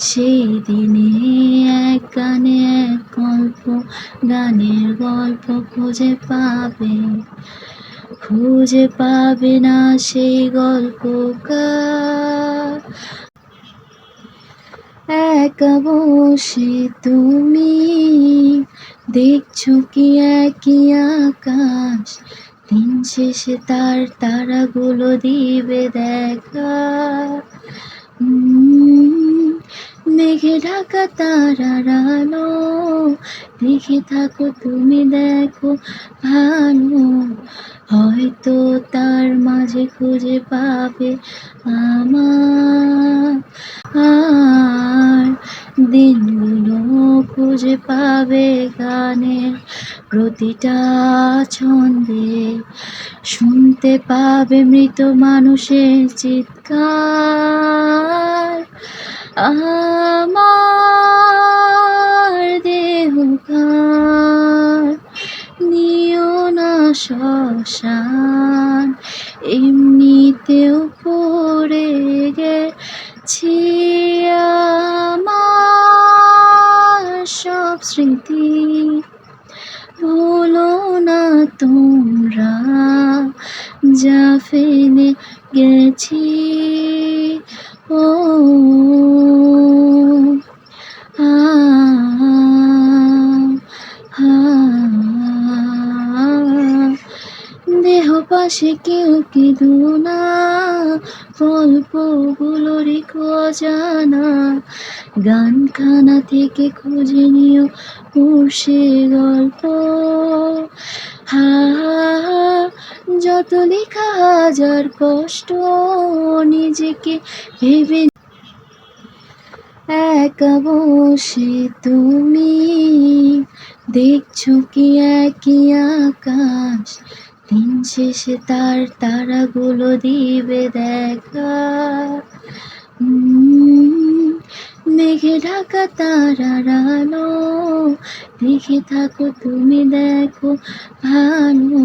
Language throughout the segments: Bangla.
সেই দিনে এক গানে এক গল্প, গানের গল্প খুঁজে পাবে। খুঁজে পাবে না সেই গল্পকার। একা বসে তুমি দেখছ কি একই আকাশ? দিন শেষে তার তারাগুলো দিবে দেখা। মেঘে ঢাকা তারার আলো দেখে থাকো তুমি দেখো ভালো। হয়তো তার মাঝে খুঁজে পাবে আমার। আর দিনগুলো খুঁজে পাবে গানের প্রতিটা ছন্দে। শুনতে পাবে মৃত মানুষের চিৎকার। আমার শ্মশান এমনিতেও পড়ে গেছি সব স্মৃতি। ভুলো না তোমরা যা ফেলে গেছি ও দেহ পাশে কেউ কিদু না? গল্পগুলো রেখো গানখানা থেকে খুঁজে নিও সে গল্প। হা, যত লেখা হাজার কষ্ট, নিজেকে ভেবে একা বসে তুমি দেখছ কি একই আকাশ? দিন শেষে তার তারাগুলো দিবে দেখা। মেঘে ঢাকা তারার আলো। দেখে থাকো তুমি দেখো ভালো।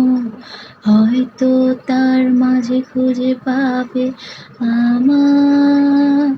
হয়তো তার মাঝে খুঁজে পাবে আমার।